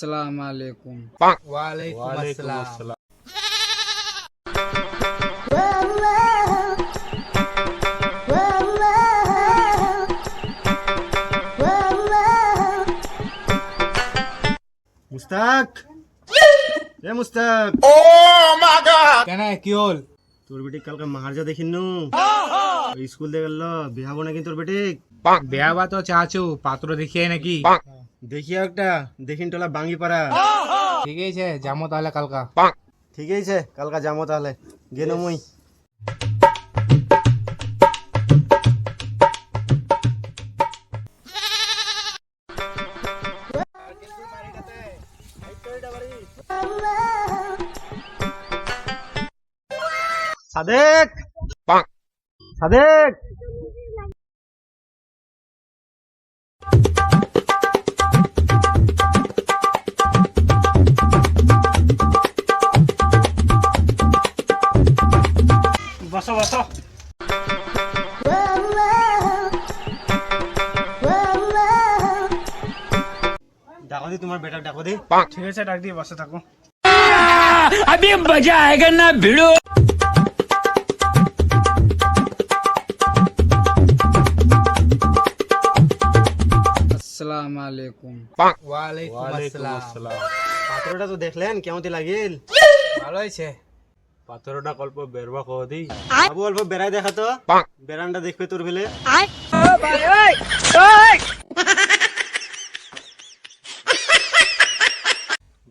আসসালামু আলাইকুম ওয়ালাইকুম আসসালাম মুস্তাক? এ মুস্তাক। কেন কি হল? তোর বেটি কালকে মাহারজা দেখিন নু স্কুল দিয়ে গেল বিয়া হব নাকি তোর বেটি বিয়া বা তো চাচু পাত্র দেখিয়ে নাকি। দেখি একটা দেখিন টোলা বাঙ্গি পাড়া। ঠিক আছে যাব তাহলে কালকা। ঠিক আছে কালকা যাব তাহলে। গেল মুই। সাদেক! সাদেক! বসো বসো ডাকো দি তোমার বেটা ডাকো দি। ঠিক আছে ডাক দিয়ে বসে থাকো। আসসালামু আলাইকুম। ওয়ালাইকুম আসসালাম। পাত্রটা তো দেখলেন কেমন লাগিল? ভালো হয়েছে? পাথরটা অল্প বেরবা কহ দি বাবু অল্প বেড়াই দেখা তো। বেড়ানটা দেখবে তোর ফেলে।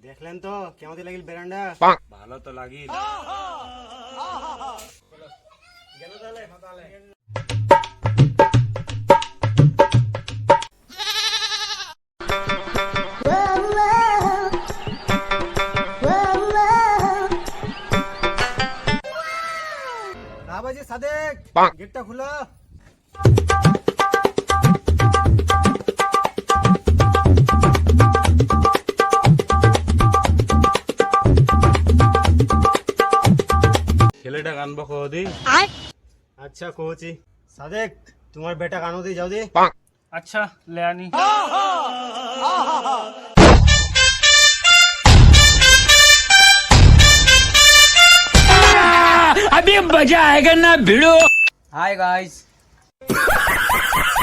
দেখলেন তো? কেমন লাগিল বেড়ানটা? ভালো তো লাগিল। বাবাজি সাদেক গেটটা খুলো। ছেলেটা গানবো কহ দি। আচ্ছা কহছি সাদেক তোমার বেটা গানো দি যাও দি। আচ্ছা अभी मजा आएगा ना भिड़ो हाय गाइस